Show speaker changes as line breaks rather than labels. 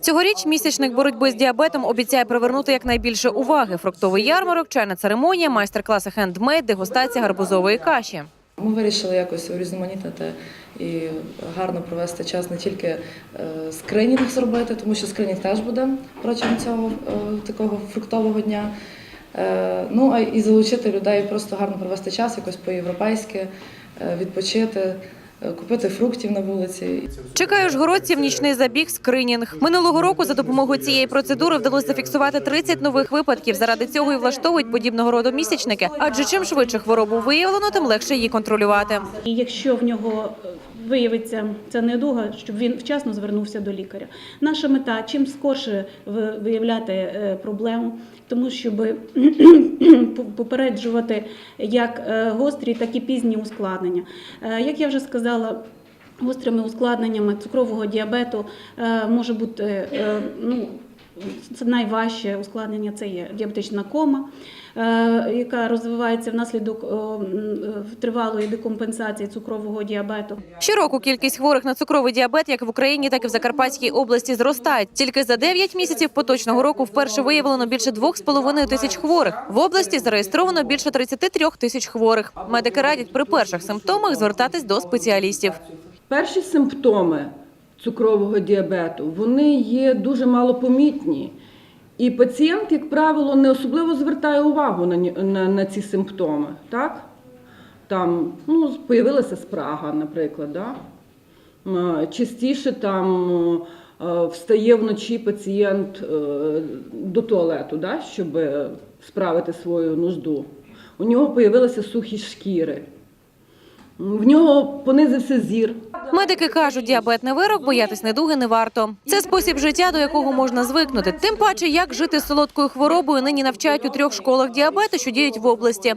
Цьогоріч місячник боротьби з діабетом обіцяє привернути якнайбільше уваги. Фруктовий ярмарок, чайна церемонія, майстер-класи хендмейд, дегустація гарбузової каші.
Ми вирішили якось урізноманітнити і гарно провести час не тільки е, скринінг зробити, тому що скринінг теж буде протягом цього е, такого фруктового дня. Е, Ну а і залучити людей просто гарно провести час, якось по-європейськи, відпочити, купити фруктів на вулиці.
Чекає жгородців нічний забіг скринінг. Минулого року за допомогою цієї процедури вдалося зафіксувати 30 нових випадків. Заради цього і влаштовують подібного роду місячники. Адже чим швидше хворобу виявлено, тим легше її контролювати.
І якщо в нього е, виявиться ця недуга, щоб він вчасно звернувся до лікаря. Наша мета чим скорше ви- виявляти е, проблему, тому щоб попереджувати як е, гострі, так і пізні ускладнення. Е, Як я вже сказала. Гострими ускладненнями цукрового діабету е, може бути е, ну, це найважче ускладнення це є діабетична кома, е, яка розвивається внаслідок е, тривалої декомпенсації цукрового діабету.
Щороку кількість хворих на цукровий діабет як в Україні, так і в Закарпатській області зростає. Тільки за 9 місяців поточного року вперше виявлено більше 2,5 тисяч хворих. В області зареєстровано більше 33 тисяч хворих. Медики радять при перших симптомах звертатись до спеціалістів.
Перші симптоми цукрового діабету вони є дуже малопомітні. І пацієнт, як правило, не особливо звертає увагу на, на, на ці симптоми. Так? Там ну, появилася спрага, наприклад. Да? Частіше там встає вночі пацієнт е, до туалету, да? щоб справити свою нужду. У нього появилися сухі шкіри. В нього понизився зір.
Медики кажуть, діабет не вирок, боятись недуги не варто. Це спосіб життя, до якого можна звикнути. Тим паче, як жити з солодкою хворобою, нині навчають у трьох школах діабету, що діють в області.